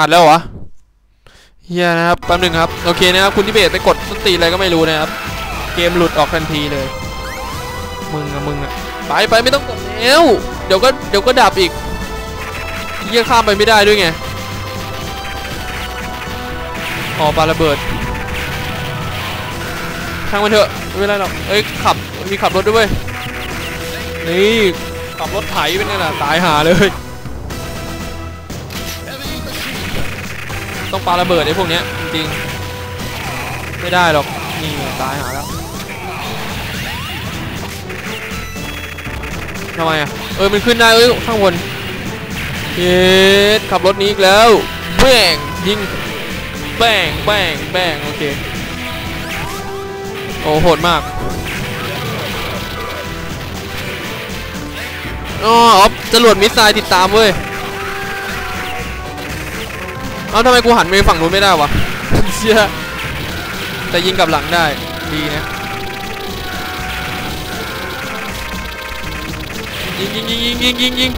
อัดแล้วเหรอเฮียนะครับแป๊บนึงครับโอเคนะครับคุณทิเบตไปกดสตีอะไรก็ไม่รู้นะครับ เกมหลุดออกทันทีเลย มึงอะมึงอะไปไปไม่ต้องกดแล้วเดี๋ยวก็เดี๋ยวก็ดับอีกเฮียข้ามไปไม่ได้ด้วยไงอ๋อปาระเบิดช่างมันเถอะไม่เป็นไรหรอกเอ้ยขับมีขับรถด้วยเวยนี่ขับรถไถเป็นไงล่ะตายหาเลย ต้องปาระเบิดไอ้พวกเนี้ยจริงๆไม่ได้หรอกนี่ตายหาแล้วทำไมอะเออมันขึ้นได้เอ้ยข้างบนเย็ดขับรถนี้อีกแล้วแบ่งยิงแบ่งแบ่งแบ่งโอเคโอ้โหดมากอ๋อจรวดมิสไซล์ติดตามเว้ย เอ้าทำไมกูหันไปฝั่งนู้นไม่ได้วะเชี่ยแต่ยิงกับหลังได้ดีนะยิงยิงยิงยิงยิงยิงยิง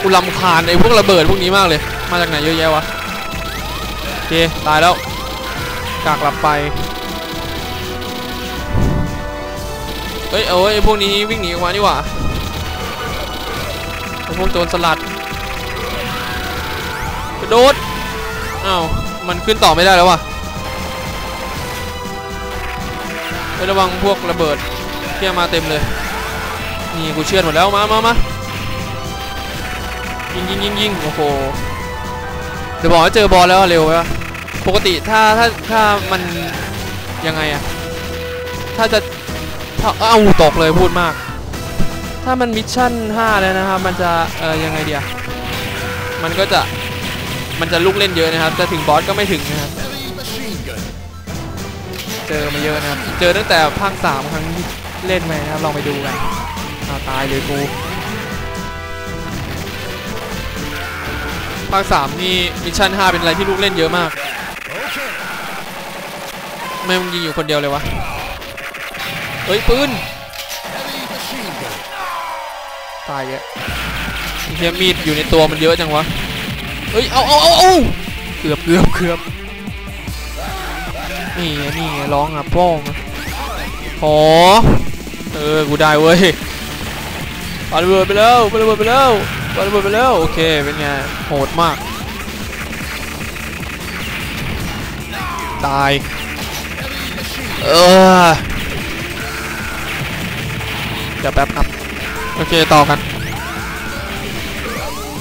กูลำคาญไอ้พวกระเบิดพวกนี้มากเลย มาจากไหนเยอะแยะวะโอเคตายแล้วกากหลับไปเฮ้ยเอ้ยไอ้พวกนี้วิ่งหนีออกมานี่หว่าไอ้พวกโจรสลัด โดดอ้าวมันขึ้นต่อไม่ได้แล้ววะไประวังพวกระเบิดเที่ยมาเต็มเลยนี่กูเชื่อหมดแล้วมามามายิงยิงยิงยิงโอ้โหเดี๋ยวบอกว่าเจอบอลแล้วเร็วไปวะปกติถ้าถ้าถ้ามันยังไงอะถ้าจะถ้าเอ้าตกเลยพูดมาก ถ้ามันมิชชั่น 5 แล้วนะครับ มันจะเออยังไงเดียมันก็จะ มันจะลูกเล่นเยอะนะครับแต่ถึงบอสก็ไม่ถึงนะครับเจอมาเยอะนะครับเจอตั้งแต่ภาคสามครั้งเล่นมานะครับลองไปดูกันเอาตายเลยกูภาคสามนี่มิชชั่น5เป็นอะไรที่ลูกเล่นเยอะมากไม่มึงยิงอยู่คนเดียวเลยวะเฮ้ยปืนตายแกเฮียมีดอยู่ในตัวมันเยอะจังวะ เฮ้ย เอาเอาเอาเอาเกือบเกือบเกือบนี่ไงนี่ไงร้องอะป้องอะโอ้เออ กูได้เว้ยปาระเบิดไปแล้วปาระเบิดไปแล้วปาระเบิดไปแล้ว โอเค เป็นไง โหดมาก ตาย เออ เดี๋ยวแป๊บครับ โอเค ต่อกัน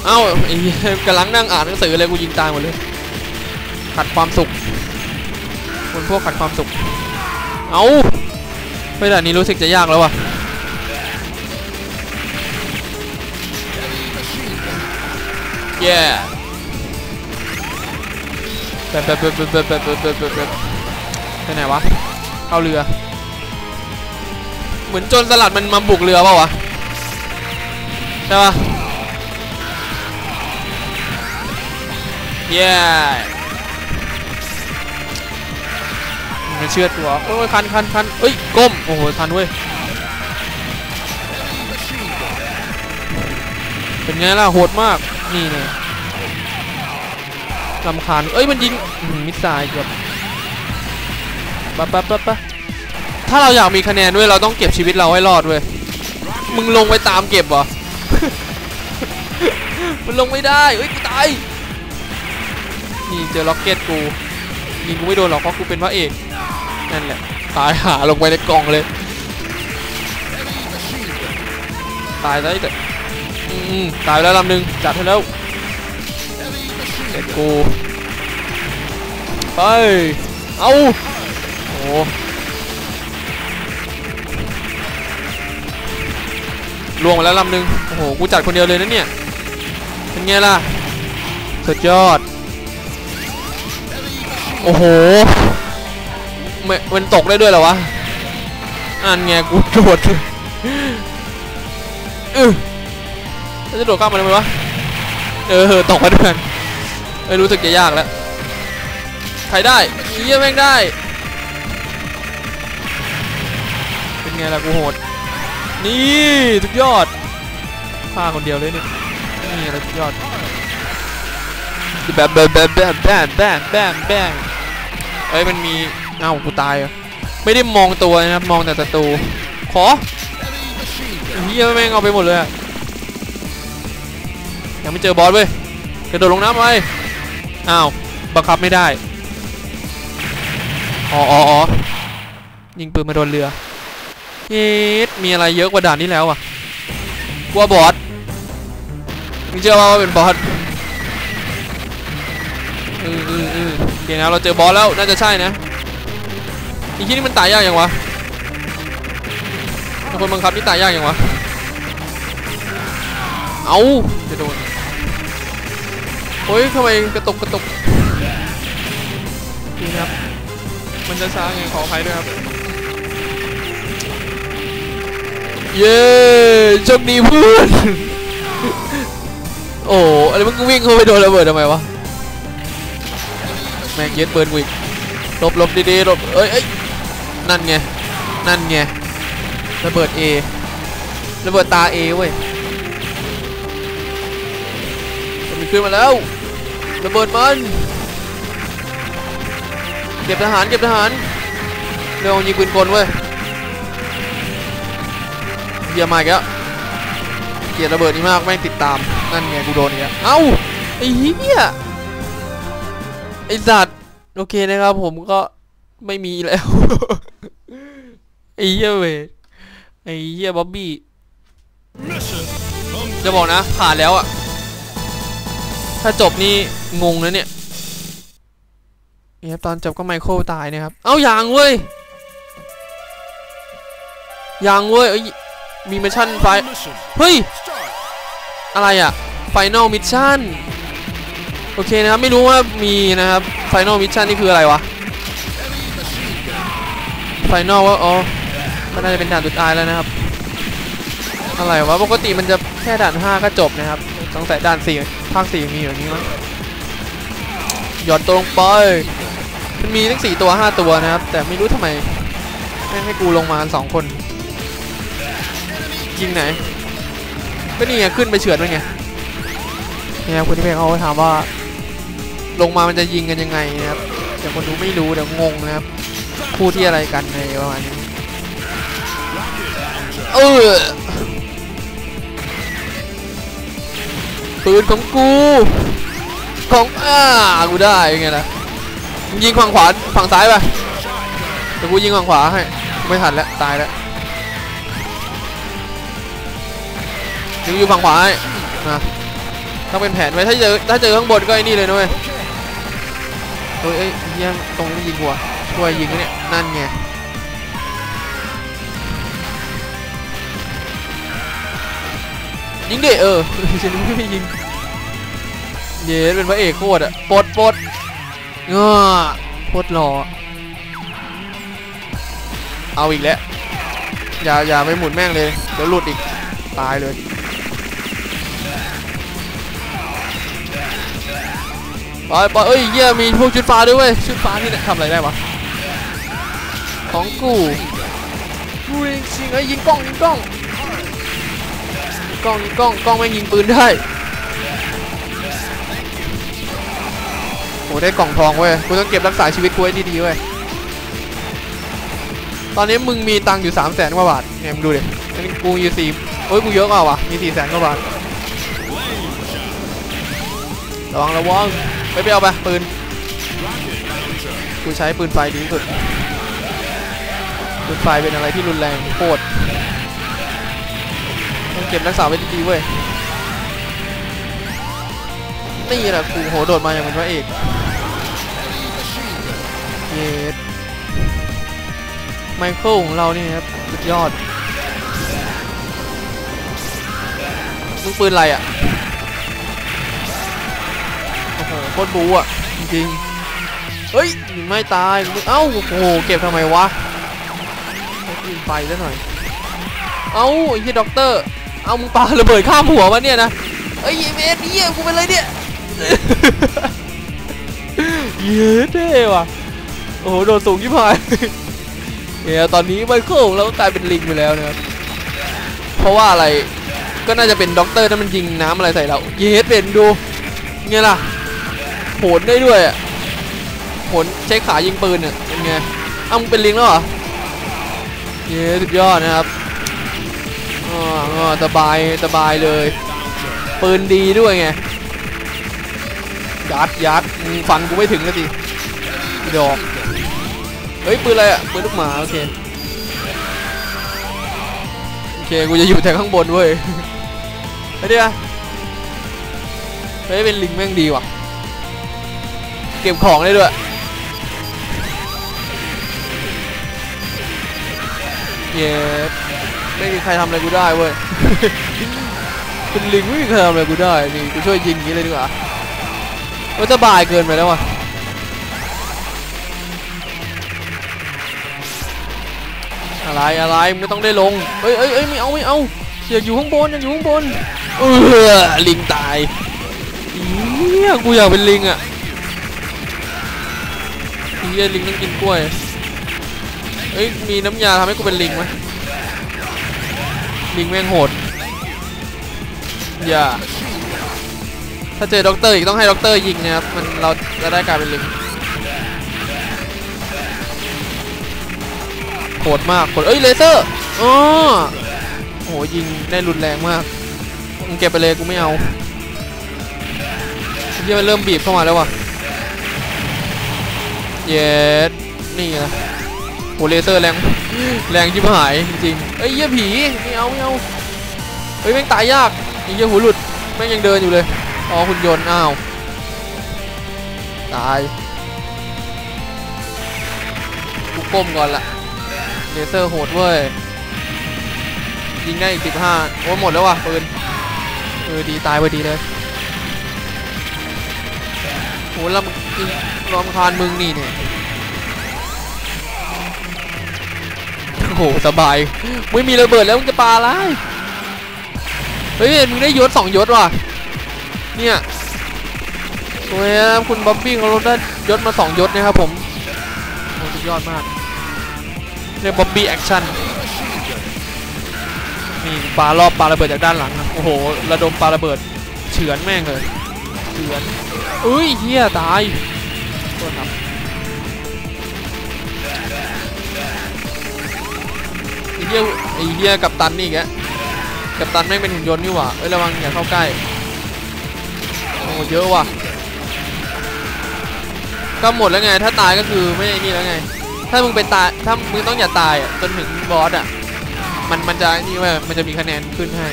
เอ้าไอ้กำลังนั่งอ่านหนังสือเลยกูยิงตายหมดเลย ขัดความสุข คนพวกขัดความสุข เอาไม่แต่นี้รู้สึกจะยากแล้วว่ะแย่แบบแบบแบบแบบแบบแบบแบบไปไหนวะ เข้าเรือ เหมือนจนสลัดมันมาบุกเรือเปล่าวะ ใช่ปะ เย้มันเชือดตัวโอ้ยคันคันคันเอ้ยก้ม โอ้โหทันเว้ย เป็นไงล่ะ โหดมาก นี่เนี่ยลำคาญเอ้ย มันยิงมิสไซล์เกือบปั๊บปั๊บปั๊บปั๊บถ้าเราอยากมีคะแนนด้วยเราต้องเก็บชีวิตเราให้รอดเว้ย มึงลงไปตามเก็บเหรอ มันลงไม่ได้เอ้ยกูตาย นี่เจอล็อกเก็ตกูยิงกูไม่โดนหรอกเพราะกูเป็นพระเอกนั่นแหละตายหาลงไปในกล่องเลย ตายได้แต่อตายแล้วลำหนึ่งจัดให้แล้วเด็ดกูไปเอาโอ้ลวงมาแล้วลำหนึ่งโอ้โหกูจัดคนเดียวเลยนะเนี่ยเป็นไงล่ะสุดยอด โอ้โหมันตกได้ด้วยเหรอวะอันไงกูโดดเออจะโดดข้ามมันไหมวะเออตกมาด้วยกันไม่รู้สึกจะยากแล้วใครได้เยี่ยมแม่งได้ เป็นไงล่ะกูโหด นี่ทุกยอดฆ่าคนเดียวเลยเนี่ยนี่อะไรทุกยอดแบมแบบแบบแบมแบบแบบแบม เอ้ยมันมีเอ้ากูตายไม่ได้มองตัวนะครับมองแต่ศัตรูขอเฮียแม่งเอาไปหมดเลยยังไม่เจอบอสเว้ยกระโดดลงน้ำไปอ้าวบังคับไม่ได้อ๋ออ๋อยิงปืนมาโดนเรือเฮ็ดมีอะไรเยอะกว่าด่านที่แล้วอะกลัวบอสมึงเชื่อว่าเป็นบอสอืออืออือ คนะเราเจอบอสแล้วน่าจะใช่นะไอีที่นี่มันตายยากยังวะเป็นคนบังคับที่ตายยากยังวะเอาจะโดนโอ้ยทำไมกระตุกกระตุกนี่ครับ มันจะช้าไงขออภัยด้วยครับ เย้โชคดีเพื่อนโอ้อะไรมึงวิ่งเข้าไปโดนระเบิดทำไมวะ ม่งเย็ดเบิร์นกูอีกหลบหลบดีๆหลบเอ้ยเอ้ยนั่นไงนั่นไงระเบิด A ระเบิดตา A เว้ยมันขึ้นมาแล้วระเบิดมันเก็บทหารเก็บทหารเร็วยิงปืนกลเว้ยเยียมาอีกแล้วเกียดระเบิดนี้มากแม่งติดตามนั่นไงกูโดนอีกแล้วเอ้าไอ้เหี้ยไอสัต โอเคนะครับ ผมก็ไม่มีแล้วไอ้เหี้ยเวยไอ้เหี้ยบ๊อบบี้จะบอกนะผ่านแล้วอะถ้าจบนี่งงนะเนี่ยเนี่ยตอนจบก็ไมเคิลตายนะครับ เอ้ายังเว้ยยังเว้ยมีมิชชั่นไฟ เฮ้ย อะไรอะไฟนอลมิชชั่น โอเคนะครับ ไม่รู้ว่ามีนะครับไฟนอลมิชชั่นนี่คืออะไรวะไฟนอลว่าอ๋อก็น่าจะเป็นด่านสุดท้ายแล้วนะครับ อะไรวะ ปกติมันจะแค่ด่าน 5 ก็จบนะครับสงสัยด่าน 4 ภาค 4 มีอย่างนี้มั้งหย่อนตัวลงไป มันมีทั้ง 4 ตัว 5 ตัวนะครับ แต่ไม่รู้ทำไมแม่งให้กูลงมากันสองคนยิงไหน ก็นี่ไงขึ้นไปเฉือนมันไงเนี่ครับคุณที่เพเขาถามว่า ลงมามันจะยิงกันยังไงนะครับเดี๋ยวคนดูไม่รู้เดี๋ยวงงนะครับพูดที่อะไรกันในประมาณนี้เออปืนของกูของอ่ากูได้ยังไงล่ะยิงฝั่งขวาฝั่งซ้ายไปเดี๋ยวกูยิงฝั่งขวาให้ไม่ทันแล้วตายแล้วยิงอยู่ฝั่งขวาให้นะต้องเป็นแผนไว้ถ้าเจอถ้าเจอข้างบนก็ไอ้นี่เลยนะเว้ย เฮ้ยเอ้ยเหี้ยังตรงนี้ยิงกูอะช่วยยิงเนี่ยนั่นไงยิงดิเออฉันไม่ยิงเย้เป็นพระเอกโคตรอะปลดปลดเงาโคตรหล่อเอาอีกแล้วอย่าอย่าไปหมุนแม่งเลย เดี๋ยวหลุดอีก ตายเลย ไปไปเอ้ยเยี่ยมีพวกชุดฟ้าด้วยเว้ยชุดฟ้านี่เนี่ยทำอะไรได้วะของกูกูยิงจริงไอ้ยิงกล้องยิงกล้องกล้องกล้องกล้องแม่งยิงปืนได้โอ้ได้กล่องทองเว้ยกูต้องเก็บรักษาชีวิตกูไว้ดีๆเว้ยตอนนี้มึงมีตังค์อยู่3 0 0แสนกว่าบาทเนี่ยมึงดูดิอันนี้กูอยู่สี่โอ้ยกูเยอะกว่าวะมี4แสนกว่าบาทระวังระวัง ไปไปเอาไปปืนกูใช้ปืนไฟดีที่สุด ปืนไฟเป็นอะไรที่รุนแรงโคตรต้องเก็บรักษาไว้ดีๆเว้ยนี่แหละกูโหโดดมาอย่างเป็นพระเอกเยสไมเคิลของเรานี่ครับสุดยอดมึงปืนอะไรอะ ตรบูอะ จริงเฮ้ยไม่ตาย เอ้า โอ้โห เก็บทำไมวะเอาปืนไฟซะหน่อย เอ้าไอ้ที่ด็อกเตอร์ เอามึงปาระเบิดข้ามหัวมาเนี่ยนะเอ้ยไอ้เมสเยี่ยกูเป็นไรเนี่ยเย้เท่ว่ะ โอ้โห โดดสูงยิ่งพายเนี่ยตอนนี้ไมเคิลของเรากลายเป็นลิงไปแล้วนะครับ เพราะว่าอะไร ก็น่าจะเป็นด็อกเตอร์ที่มันยิงน้ำอะไรใส่เรา เยสเป็นดูไงล่ะ โหนได้ด้วยโหนใช้ขายิงปืนอะเป็นไงอ้ามึงเป็นลิงแล้วเหรอเย้สุดยอดนะครับอ๋ออ๋อสบายสบายเลย ปืนดีด้วยไง ยัดยัดฟันกูไม่ถึงนะสิอีดอก เฮ้ย ปืนอะไรอะ ปืนลูกหมา โอเค โอเค กูจะอยู่แต่ข้างบนเว้ยไปดิอะเฮ้ยเป็นลิงแม่งดีว่ะ เก็บของได้ด้วยเย้ไม่มีใครทำอะไรกูได้เว้ย เป็นลิงไม่มีใครทำอะไรกูได้นี่กูช่วยยิงอย่างนี้เลยดีกว่าว่าจะบายเกินไปแล้วว่ะอะไรอะไรมึงไม่ต้องได้ลงเอ้ยเอ้ยเอ้ยไม่เอาไม่เอาอยากอยู่ข้างบนอยากอยู่ข้างบนเออลิงตายเฮียกูอยากเป็นลิงอะ เฮียลิงต้องกินกล้วยเอ้ยมีน้ำยาทำให้กูเป็นลิงไหมลิงแม่งโหดอย่าถ้าเจอด็อกเตอร์อีกต้องให้ด็อกเตอร์ยิงนะครับมันเราจะได้กลายเป็นลิงโหดมากโหดเอ้ยเลเซอร์อ๋อโหยิงได้รุนแรงมากมึงเก็บไปเลยกูไม่เอาที่มันเริ่มบีบเข้ามาแล้วว่ะ เย็ดนี่ไงโหเลเซอร์แรงแรงชิบหายจริงเอ้ยเหี้ยผีไม่เอาไม่เอาเฮ้ยแม่งตายยากไอ้เหี้ยหูหลุดแม่งยังเดินอยู่เลยอ๋อคุณยนต์อ้าวตายกูก้มก่อนละเลเซอร์โหดเว้ยยิงได้อีกสิบห้าโอ้หมดแล้วว่ะปืนเออดีตายไปดีเลย หลำรำคาญมึงนี่เนี่ยโอ้โหสบาย ไม่มีระเบิดแล้วมึงจะปาอะไรเฮ้ยมึงได้ยศสองยศว่ะ เนี่ยสวยนะคุณบ๊อบบี้เขาได้ยศมาสองยศนะครับผมโอ้สุดยอดมากเรียกบ๊อบบี้แอคชั่นนี่ปารอบปาระเบิดจากด้านหลังนะโอ้โห ระดมปาระเบิดเฉือนแม่งเลย เฉือนเอ้ยเฮียตายโทษครับไอ้เหี้ยไอ้เหี้ยกับตันนี่อีกแล้วกับตันแม่งเป็นหุ่นยนต์นี่หว่าเอ้ยระวังอย่าเข้าใกล้โอ้เยอะว่ะก็หมดแล้วไง ถ้าตายก็คือไม่ไอ้นี่แล้วไง ถ้ามึงเป็นตายถ้ามึงต้องอย่าตายอะจนถึงบอสอะมันมันจะนี่เว้ยมันจะมีคะแนนขึ้นให้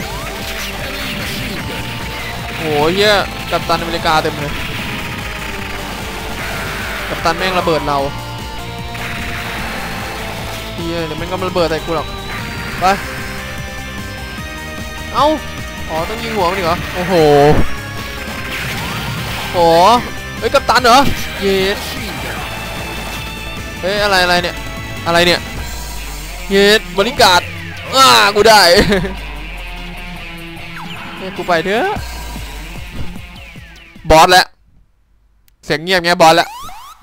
โอ้เหี้ยกับตันอเมริกาเต็มเลย กับตันแม่งระเบิดเราเฮียเดี๋ยวแม่งก็ระเบิดใส่กูหรอก ไป เอ้า อ๋อ ต้องยิงหัวมันอีกเหรอ โอ้โหโอ้เฮ้ย กัปตันเหรอ เยสเฮ้ย อะไรอะไรเนี่ย อะไรเนี่ย เยสบริการอ้ากูได้เฮ้ยกูไปเถอะ บอสแล้ว เสียงเงียบไงบอสแล้ว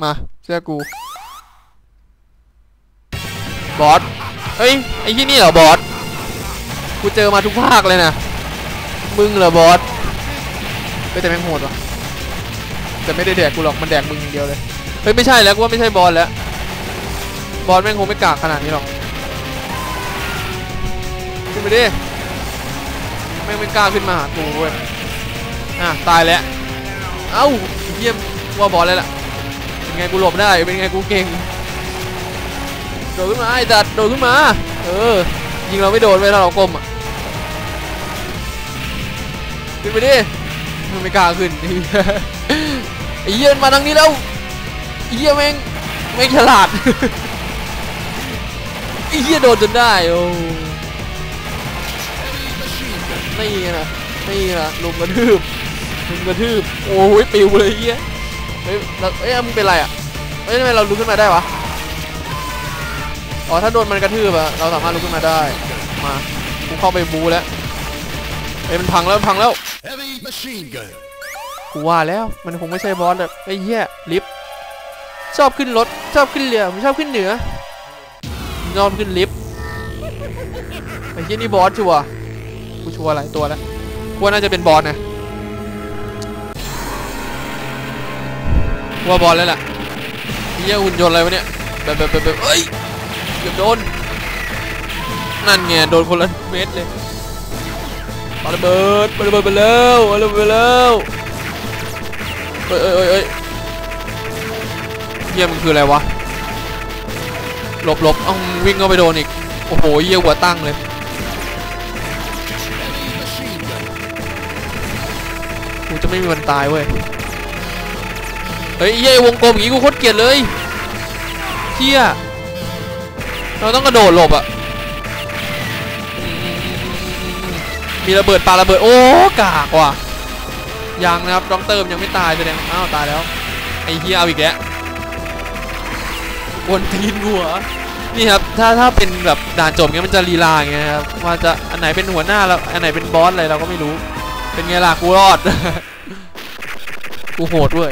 มาเสื้อกู บอส เฮ้ย ไอ้ที่นี่เหรอบอส กูเจอมาทุกภาคเลยนะ มึงเหรอบอสเฮ้ยแต่แม่งโหดว่ะแต่ไม่ได้แดกกูหรอก มันแดกมึงอย่างเดียวเลย เฮ้ย ไม่ใช่แล้วกูว่าไม่ใช่บอสแล้ว บอสแม่งคงไม่กากขนาดนี้หรอกขึ้นไปดิแม่งไม่กล้าขึ้นมาหากูเว้ย อะ ตายแล้ว เอ้าเยี่ยมว่าบอสแล้วล่ะเป็นไงกูหลบได้เป็นไงกูเก่งโดดขึ้นมาไอ้จัดโดดขึ้นมา เออยิงเราไม่โดนไว้ถ้าเราก้มอะขึ้นไปดิมันไม่กล้าขึ้นไอ้เหี้ยมันมาทางนี้แล้วเหี้ยแม่งแม่งฉลาดไอ้เหี้ยโดนจนได้โอ้นี่นะนี่นะลุมกระทืบ ลุมกระทืบโอ้ยปิวเลยไอ้เหี้ยเฮ้ยเราเอ้ยมึงเป็นไรอะเฮ้ยทำไมเราลุกขึ้นมาได้วะอ๋อถ้าโดนมันกระทืบอะเราสามารถลุกขึ้นมาได้มากูเข้าไปบูแล้วเอ้ยมันพังแล้วมันพังแล้ว Heavy machine gun. กูว่าแล้วมันคงไม่ใช่บอสแบบไอ้เหี้ยลิฟต์ชอบขึ้นรถชอบขึ้นเรือผมชอบขึ้นเหนือชอบขึ้นลิฟต์ไอ้เหี้ยนี่บอสชัวร์กูชัวร์หลายตัวแล้วกูว่าน่าจะเป็นบอสนะ ว่าบอลแล้วล่ะเฮียหุ่นยนต์อะไรวะเนี่ยแบบแบบแบบเอ้ยเกือบโดน นั่นไงโดนคนละเม็ดเลยปาระเบิดปาระเบิดไปแล้วปาระเบิดไปแล้วเอ้ยเอ้ยเอ้ยเอ้ยเฮียมันคืออะไรวะหลบหลบอ้าวิ่งเข้าไปโดนอีก โอ้โหเฮียหัวตั้งเลยกูจะไม่มีวันตายเว้ย ฮ้ยเย้ยวงกลมอย่างงี้กูโคตรเกลียดเลยเฮียเราต้องกระโดดหลบอะมีระเบิดปาระเบิดโอ้กากว่ะยังนะครับดอกเติมยังไม่ตายแสดงอ้าวตายแล้วไอ้เฮียเอาอีกแล้ววนตีนหัวนี่ครับถ้าถ้าเป็นแบบด่านจบเงี้ยมันจะลีลาอย่างเงี้ยครับว่าจะอันไหนเป็นหัวหน้าแล้วอันไหนเป็นบอสอะไรเราก็ไม่รู้ เป็นไงล่ะกูรอดกูโหดเว้ย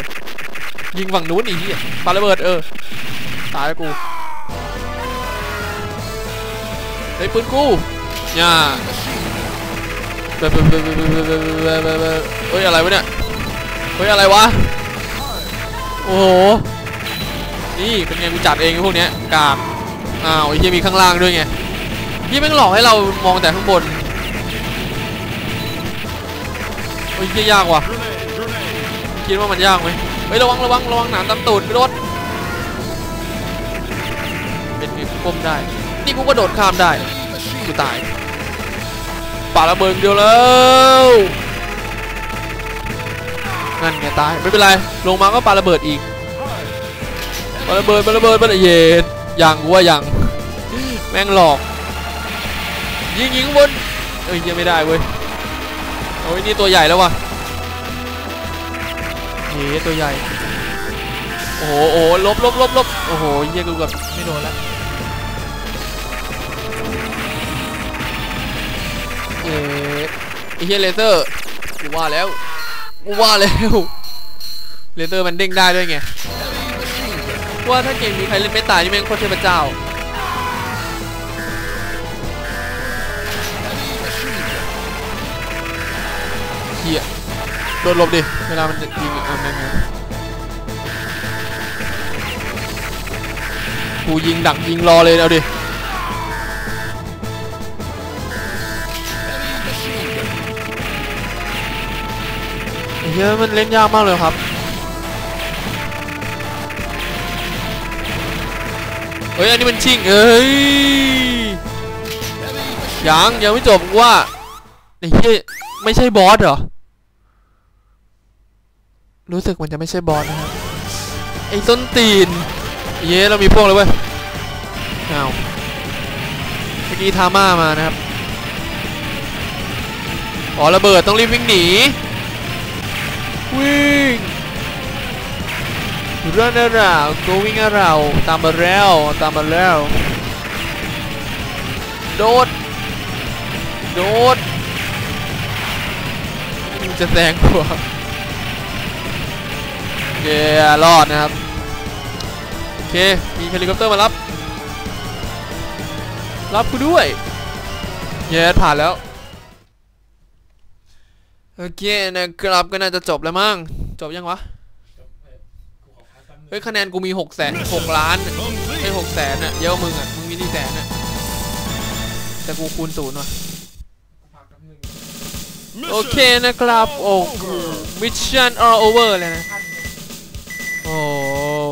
ยิงฝั่งนู้นอีกปาระเบิดเออ ตายแล้วกูไอ้ปืนกูนี่าเฮ้ยอะไรวะเนี่ย เฮ้ยอะไรวะ โอ้โห นี่เป็นไงกูจัดเองพวกเนี้ยกากอ้าวไอ้เฮียมีข้างล่างด้วยไงยี่แม่งหลอกให้เรามองแต่ข้างบนโอ้ยเฮียยากว่ะคิดว่ามันยากไหม เฮ้ยระวังระวังระวังหนามตำตูดพี่รถเป็นไงกูก้มได้ นี่กูก็โดดข้ามได้กูตายป่าระเบิดเดียวแล้วนั่นไงตายไม่เป็นไรลงมาก็ปาระเบิดอีกปาระเบิดปาระเบิดปาระเย็ดยังกูว่ายังแม่งหลอก ยิงยิงข้างบนเอ้ยยังไม่ได้เว้ยโอ้ยนี่ตัวใหญ่แล้วว่ะ เฮ้ตัวใหญ่ โอ้โหโอ้ลบลบลบลบโอ้โหเยี่ยกูกับไม่โดนแล้วเอ๊ะเฮียเลเซอร์กูว่าแล้วกูว่าแล้วเลเซอร์มันเด้งได้ด้วยไงว่าถ้าเกมมีใครเล่นไม่ตายนี่แม่งโคตรเทพเจ้าเฮีย โดนลบดิ เวลามันจะยิงอะนั่งกูยิงดักยิงรอเลยเอาดิเฮ้ยมันเล่นยากมากเลยครับ เฮ้ย อันนี้มันชิงเอ้ย ยัง ยังไม่จบว่าไอ้เฮ้ย ไม่ใช่บอสเหรอ รู้สึกมันจะไม่ใช่บอสนะครับ ไอ้ส้นตีน เย้เรามีพวกเลยเว้ยเอาเมื่อกี้ทาม่ามานะครับ อ๋อระเบิดต้องรีบวิ่งหนี วิ่ง run around going around ตามมาแล้วตามมาแล้วโดด โดด จะแซงกูเหรอ เย้รอดนะครับโอเคมีเฮลิคอปเตอร์มารับ รับกูด้วยเย้ผ่านแล้วโอเคนะครับก็น่าจะจบแล้วมั้งจบยังวะเฮ้ยคะแนนกูมี6แสน6ล้านไอ้หกแสนอะเยอะกว่ามึงอะมึงมีที่แสนอะแต่กูคูณศูนย์ว่ะโอเคนะครับโอ้มิชชั่น all over เลยนะ โอ้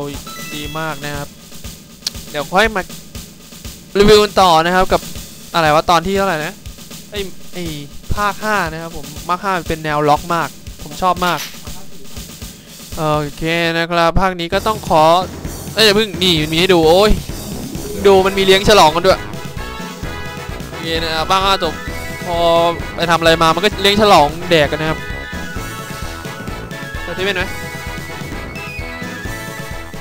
ยดีมากนะครับ เดี๋ยวค่อยมารีวิวกันต่อนะครับกับอะไรวะตอนที่เท่าไหร่นะไอไอภาค5นะครับผมภาค5เป็นแนวล็อกมาก ผมชอบมาก โอเคนะครับ ภาคนี้ก็ต้องขอเอ้ยอย่าเพิ่งนี่มีให้ดูโอ้ยดูมันมีเลี้ยงฉลองกันด้วยโอเคนะครับภาค5จบพอไปทำอะไรมามันก็เลี้ยงฉลองแดกกันนะครับเปิดที่เป็นไหม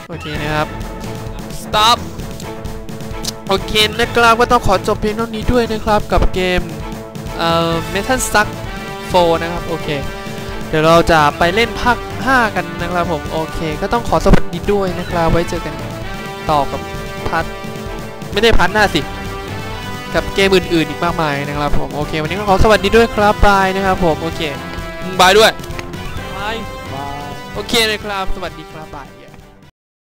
โอเคนะครับ stop โอเคนะครับก็ต้องขอจบเพียงเท่านี้ด้วยนะครับกับเกมเอ่อ Metal Slug 4นะครับโอเคเดี๋ยวเราจะไปเล่นภาค 5 กันนะครับผมโอเค ก็ต้องขอสวัสดีด้วยนะครับ ไว้เจอกันต่อกับพาร์ทไม่ได้พาร์ทหน้าสิ กับเกมอื่นๆอีกมากมายนะครับผมโอเค วันนี้ก็ขอสวัสดีด้วยครับบายนะครับผมโอเคบายด้วยบายโอเคนะครับ สวัสดีครับบาย